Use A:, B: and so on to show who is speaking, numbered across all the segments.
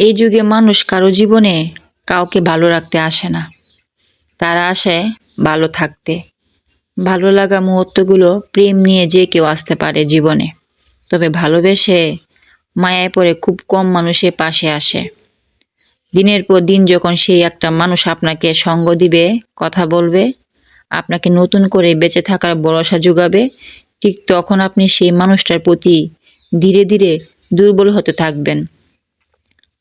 A: এই যুগে মানুষ কারও জীবনে কাউকে ভালো রাখতে আসে না। তারা আসে ভালো থাকতে। ভালো লাগা মুহূর্তগুলো প্রেম নিয়ে যে কেউ আসতে পারে জীবনে। তবে ভালোবেসে মায়ায় পড়ে খুব কম মানুষের পাশে আসে। দিনের পর দিন যখন সেই একটা মানুষ আপনাকে সঙ্গ দিবে, কথা বলবে, আপনাকে নতুন করে বেঁচে থাকার ভরসা যোগাবে, ঠিক তখন আপনি সেই মানুষটার প্রতি ধীরে ধীরে দুর্বল হতে থাকবেন।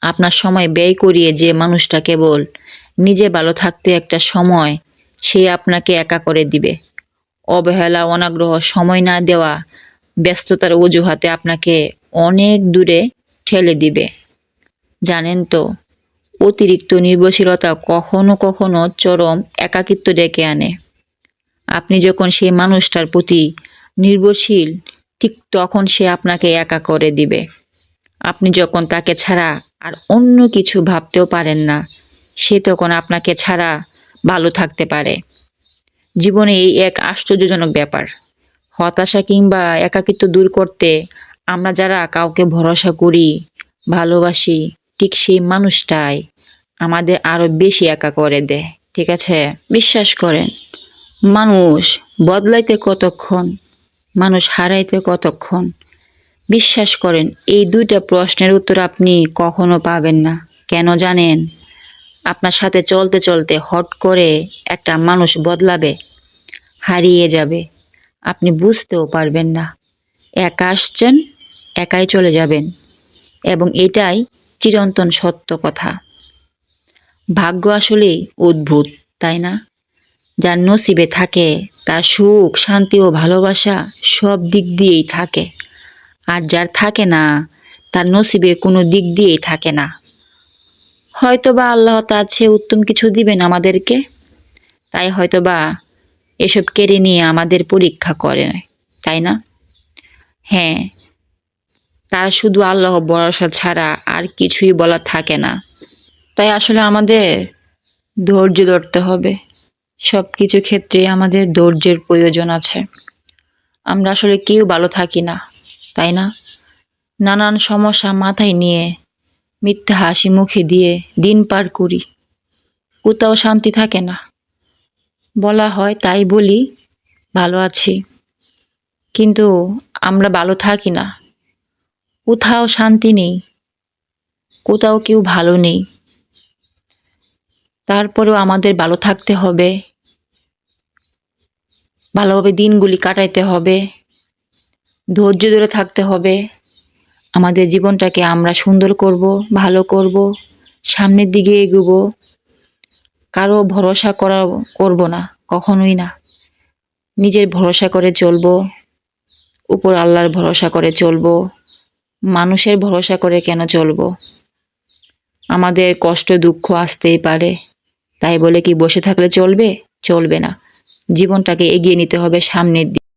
A: আপনার সময় ব্যয় করিয়ে যে মানুষটা কেবল নিজে ভালো থাকতে একটা সময়, সে আপনাকে একা করে দিবে। অবহেলা, অনাগ্রহ, সময় না দেওয়া, ব্যস্ততার অজুহাতে আপনাকে অনেক দূরে ঠেলে দিবে। জানেন তো, অতিরিক্ত নির্ভরশীলতা কখনো কখনো চরম একাকিত্ব ডেকে আনে। আপনি যখন সেই মানুষটার প্রতি নির্ভরশীল, ঠিক তখন সে আপনাকে একা করে দিবে। আপনি যখন তাকে ছাড়া আর অন্য কিছু ভাবতেও পারেন না। সে তখন আপনাকে ছাড়া ভালো থাকতে পারে। জীবনে এই এক আশ্চর্যজনক ব্যাপার। হতাশা কিংবা একাকিত্ব দূর করতে আমরা যারা কাউকে ভরসা করি, ভালোবাসি, ঠিক সেই মানুষটাই আমাদের আরও বেশি একা করে দেয়, ঠিক আছে? বিশ্বাস করেন, মানুষ বদলাইতে কতক্ষণ, মানুষ হারাইতে কতক্ষণ বিশ্বাস করেন, এই দুইটা প্রশ্নের উত্তর আপনি কখনো পাবেন না। কেন জানেন? আপনার সাথে চলতে চলতে হট করে একটা মানুষ বদলাবে, হারিয়ে যাবে। আপনি বুঝতেও পারবেন না। একা আসছেন, একাই চলে যাবেন। এবং এটাই চিরন্তন সত্য কথা। ভাগ্য আসলেই অদ্ভুত, তাই না? যার নসিবে থাকে, তার সুখ, শান্তি ও ভালোবাসা সব দিক দিয়েই থাকে। আর যার থাকে না, তার নসিবে কোনো দিক দিয়েই থাকে না। হয়তোবা আল্লাহ তার চেয়ে উত্তম কিছু দিবেন আমাদেরকে, তাই হয়তোবা এসব কেড়ে নিয়ে আমাদের পরীক্ষা করে, তাই না? হ্যাঁ তার শুধু আল্লাহ ভরসা ছাড়া আর কিছুই বলার থাকে না। তাই আসলে আমাদের ধৈর্য ধরতে হবে। সব কিছু ক্ষেত্রে আমাদের ধৈর্যের প্রয়োজন আছে। আমরা আসলে কেউ ভালো থাকি না। তাই না? নানান সমস্যা মাথায় নিয়ে মিথ্যা হাসি মুখে দিয়ে দিন পার করি। কোথাও শান্তি থাকে না। বলা হয় তাই বলি, ভালো আছি। কিন্তু আমরা ভালো থাকি না। কোথাও শান্তি নেই। কোথাও কেউ ভালো নেই। তারপরেও আমাদের ভালো থাকতে হবে। ভালোভাবে দিনগুলি কাটাইতে হবে। ধৈর্য ধরে থাকতে হবে। আমাদের জীবনটাকে আমরা সুন্দর করব, ভালো করব, সামনের দিকে এগোবো। কারও ভরসা করা, করব না, কখনোই না। নিজের ভরসা করে চলবো, উপর আল্লাহর ভরসা করে চলবো, মানুষের ভরসা করে কেন চলবো? আমাদের কষ্ট, দুঃখ আসতেই পারে। তাই বলে কি বসে থাকলে চলবে? চলবে না। জীবনটাকে এগিয়ে নিতে হবে সামনের দিকে।